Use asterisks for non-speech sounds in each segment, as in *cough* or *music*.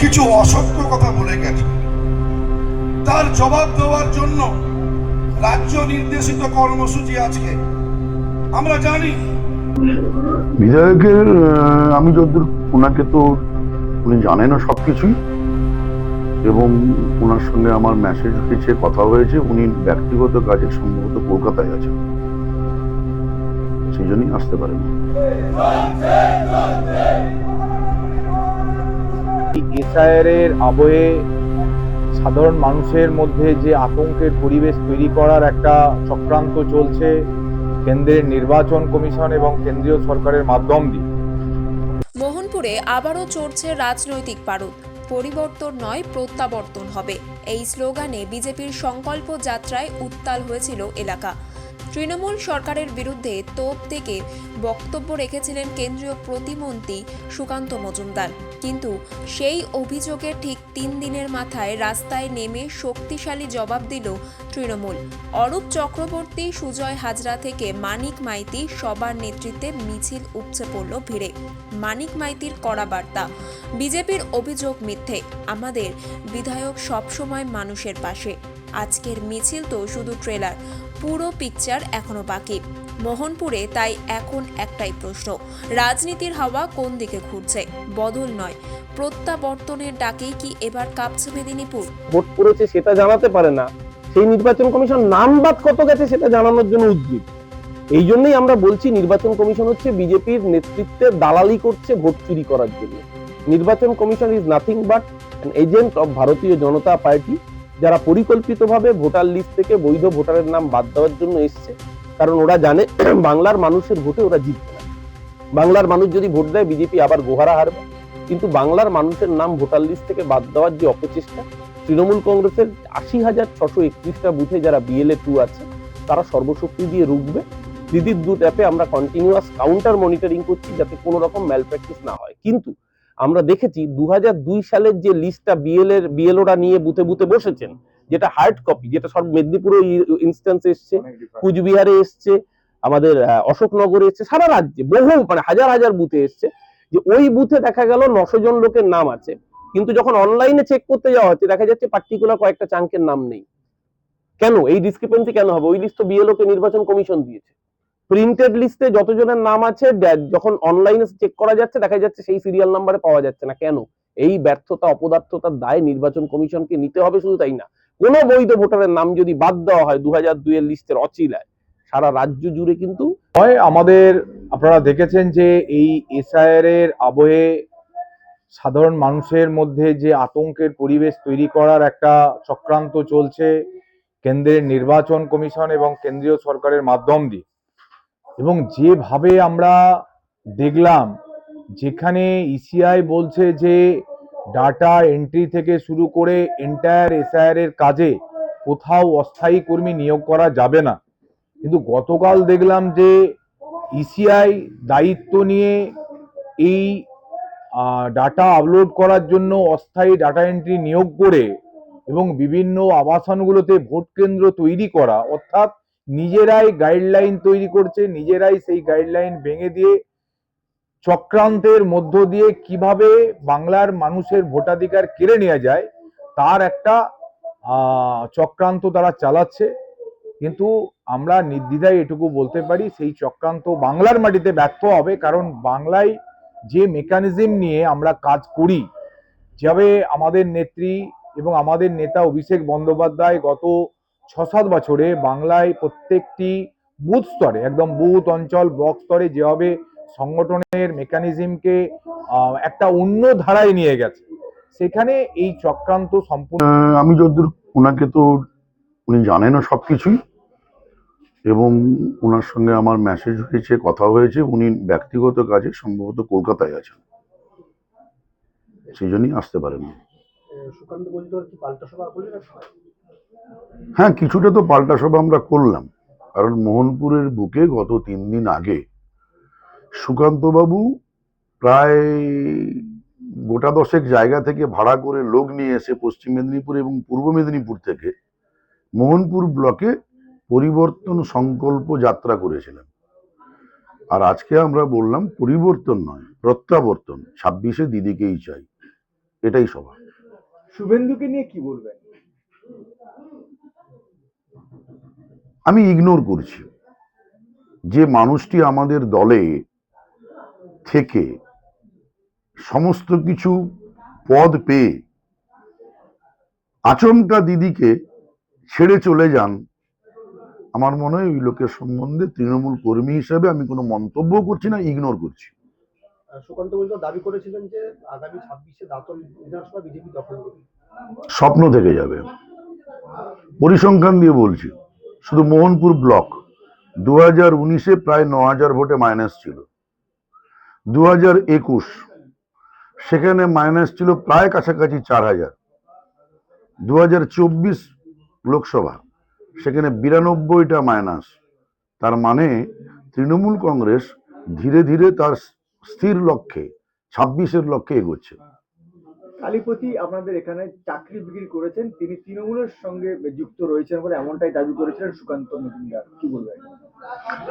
কিছু অসত্য কথা বলে গেছে। তার জবাব দেওয়ার জন্য রাজ্য নির্দেশিত কর্মসূচি আজকে। আমরা জানি। বিধায়কের আমি যতদূর ওনাকে তো উনি জানেনও সব কিছুই এবং ওনার সঙ্গে আমার মেসেজ হয়েছে কথা হয়েছে। উনি ব্যক্তিগত কাজে সম্ভবত কলকাতায় আছেন। সেই জন্যই আসতে পারেন এসআইআর এর আবহে সাধারণ মানুষের মধ্যে যে আতঙ্কের পরিবেশ তৈরি করার একটা চক্রান্ত চলছে কেন্দ্রের নির্বাচন কমিশন এবং কেন্দ্রীয় সরকারের মাধ্যম দিয়ে। মোহনপুরে আবারও চড়ছে রাজনৈতিক পারদ পরিবর্তন নয়, প্রত্যাবর্তন হবে। এই স্লোগানে বিজেপির সংকল্প যাত্রায় উত্তাল হয়েছিল এলাকা। তৃণমূল সরকারের বিরুদ্ধে তোপ থেকে বক্তব্য রেখেছিলেন কেন্দ্রীয় প্রতিমন্ত্রী সুকান্ত মজুমদার। কিন্তু সেই অভিযোগের ঠিক তিন দিনের মাথায় রাস্তায় নেমে শক্তিশালী জবাব দিল তৃণমূল। অরূপ চক্রবর্তী, সুজয় হাজরা থেকে মানিক মাইতি সবার নেতৃত্বে মিছিল উপচে পড়ল ভিড়ে। মানিক মাইতির কড়া বার্তা, বিজেপির অভিযোগ মিথ্যে, আমাদের বিধায়ক সবসময় মানুষের পাশে। আজকের মিছিল তো শুধু ট্রেলার পুরো পিকচার এখনও বাকি। মোহনপুরে তাই এখন একটাই প্রশ্ন, রাজনীতির হাওয়া কোন দিকে ঘুরছে? বদল নয়, প্রত্যাবর্তনের ডাকেই কি এবার কাঁপছে মেদিনীপুর? ভোট পড়েছে সেটা জানাতে পারে না, সেই নির্বাচন কমিশন নাম বাদ কত গেছে সেটা জানানোর জন্য উদ্গ্রীব এই জন্যই আমরা বলছি নির্বাচন কমিশন হচ্ছে বিজেপির নেতৃত্বে দালালি করছে ভোট চুরি করার জন্য। নির্বাচন commission is nothing but agent of Bharatiya Janata Party. যারা পরিকল্পিতভাবে ভোটার লিস্ট থেকে বৈধ ভোটারের নাম বাদ দেওয়ার জন্য এসছে, কারণ ওরা জানে *clears throat* বাংলার মানুষের ভোটে ওরা জিতবে না। বাংলার মানুষ যদি ভোট দেয়, বিজেপি আবার গোহারা হারবে। কিন্তু বাংলার মানুষের নাম ভোটার লিস্ট থেকে বাদ দেওয়ার যে অপচেষ্টা, তৃণমূল কংগ্রেসের আশি হাজার ছশো একত্রিশটা বুথে যারা বিএলএ টু আছে, তারা সর্বশক্তি দিয়ে রুখবে। দিদির দুধ অ্যাপে আমরা কন্টিনিউয়াস কাউন্টার মনিটরিং করছি যাতে কোনো রকম ম্যাল প্র্যাকটিস না হয়। কিন্তু আমরা দেখেছি দু দুই সালের যে লিস্টটা বিএল এর বিএলওরা নিয়ে বুথে বুথে বসেছেন যেটা হার্ড কপি যেটা সব মেদিনীপুরে ইনস্ট্যান্স এসছে কুচবিহারে এসছে আমাদের অশোকনগরে এসছে সারা রাজ্যে বহু মানে হাজার হাজার বুথে এসছে যে ওই বুথে দেখা গেল নশো জন লোকের নাম আছে। কিন্তু যখন অনলাইনে চেক করতে যাওয়া হচ্ছে দেখা যাচ্ছে পার্টিকুলার কয়েকটা চাঙ্কের নাম নেই। কেন? এই ডিসক্রিপেন্সি কেন হবে? ওই লিস্ট তো বিএলও কে নির্বাচন কমিশন দিয়েছে। প্রিন্টেড লিস্টে যতজনের নাম আছে যখন অনলাইনে চেক করা যাচ্ছে, দেখা যাচ্ছে সেই সিরিয়াল নাম্বারে পাওয়া যাচ্ছে না। কেন? এই ব্যর্থতা, অপদার্থতার দায় নির্বাচন কমিশনকে নিতে হবে শুধু তাই না। কোন বৈধ ভোটারের নাম যদি বাদ দেওয়া হয় দু হাজার দুই এর লিস্টের অচিলায়, সারা রাজ্য জুড়ে কিন্তু হয় আমাদের, আপনারা দেখেছেন যে এই এসআইআর এর আবহে সাধারণ মানুষের মধ্যে যে আতঙ্কের পরিবেশ তৈরি করার একটা চক্রান্ত চলছে, কেন্দ্রের নির্বাচন কমিশন এবং কেন্দ্রীয় সরকারের মাধ্যম দিয়ে। এবং যেভাবে আমরা দেখলাম, যেখানে ইসিআই বলছে যে ডাটা এন্ট্রি থেকে শুরু করে এন্টায়ার এসআইআর এর কাজে কোথাও অস্থায়ী কর্মী নিয়োগ করা যাবে না। কিন্তু গতকাল দেখলাম যে ইসিআই দায়িত্ব নিয়ে এই ডাটা আপলোড করার জন্য অস্থায়ী ডাটা এন্ট্রি নিয়োগ করে এবং বিভিন্ন আবাসনগুলোতে ভোট কেন্দ্র তৈরি করা, অর্থাৎ নিজেরাই গাইডলাইন তৈরি করছে, নিজেরাই সেই গাইডলাইন ভেঙে দিয়ে চক্রান্তের মধ্য দিয়ে কীভাবে বাংলার মানুষের ভোটাধিকার কেড়ে নেওয়া যায়, তার একটা চক্রান্ত তারা চালাচ্ছে। কিন্তু আমরা নির্দ্বিধায় এটুকু বলতে পারি, সেই চক্রান্ত বাংলার মাটিতে ব্যর্থ হবে, কারণ বাংলায় যে মেকানিজম নিয়ে আমরা কাজ করি, যেভাবে আমাদের নেত্রী এবং আমাদের নেতা অভিষেক বন্দ্যোপাধ্যায় গত ছ সাত বছরে বাংলায় প্রত্যেকটি বুথ স্তরে একদম বুথ অঞ্চল ব্লক স্তরে যেভাবে সংগঠনের মেকানিজমকে একটা অন্য ধারায় নিয়ে গেছে সেখানে এই চক্রান্ত সম্পূর্ণ আমি যতদূর ওনাকে তো উনি জানেনও সব কিছুই এবং ওনার সঙ্গে আমার মেসেজ হয়েছে কথা হয়েছে উনি ব্যক্তিগত কাজে সম্ভবত কলকাতায় আছেন। সেই জন্যই আসতে পারেন সুকান্ত কি পাল্টা সভা হ্যাঁ কিছুটা তো পাল্টা সভা আমরা করলাম। কারণ মোহনপুরের বুকে গত তিন দিন আগে সুকান্তবাবু প্রায় গোটা দশেক জায়গা থেকে ভাড়া করে লোক নিয়ে এসে পশ্চিম মেদিনীপুর এবং পূর্ব মেদিনীপুর থেকে মোহনপুর ব্লকে পরিবর্তন সংকল্প যাত্রা করেছিলেন। আর আজকে আমরা বললাম, পরিবর্তন নয়, প্রত্যাবর্তন। ছাব্বিশে দিদিকেই চাই। এটাই সভা। শুভেন্দুকে নিয়ে কি বলবেন? আমি ইগনোর করছি। যে মানুষটি আমাদের দলে থেকে সমস্ত কিছু পদ পেয়ে আচমকা দিদিকে ছেড়ে চলে যান আমার মনে হয় ওই লোকের সম্বন্ধে তৃণমূল কর্মী হিসেবে আমি কোনো মন্তব্য করছি না ইগনোর করছি। সুকান্ত মজুমদার দাবি করেছিলেন যে আগামী ছাব্বিশে দাঁতন বিধানসভা বিজেপি দখল করবে। স্বপ্ন থেকে যাবে। পরিসংখ্যান দিয়ে বলছি। শুধু মোহনপুর ব্লক দু হাজার উনিশে প্রায় ন হাজার ভোটে মাইনাস ছিল। দু হাজার একুশ, সেখানে মাইনাস ছিল প্রায় কাছাকাছি চার হাজার দু হাজার চব্বিশ লোকসভা, সেখানে বিরানব্বইটা মাইনাস তার মানে তৃণমূল কংগ্রেস ধীরে ধীরে তার স্থির লক্ষ্যে, ছাব্বিশের লক্ষ্যে এগোচ্ছে। কালীপতি আপনাদের এখানে চাকরি বিক্রি করেছেন, তিনি তৃণমূলের সঙ্গে যুক্ত রয়েছেন বলে এমনটাই দাবি করেছিলেন সুকান্ত মজুমদার। কি বলবেন?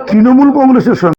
তৃণমূল কংগ্রেসের সঙ্গে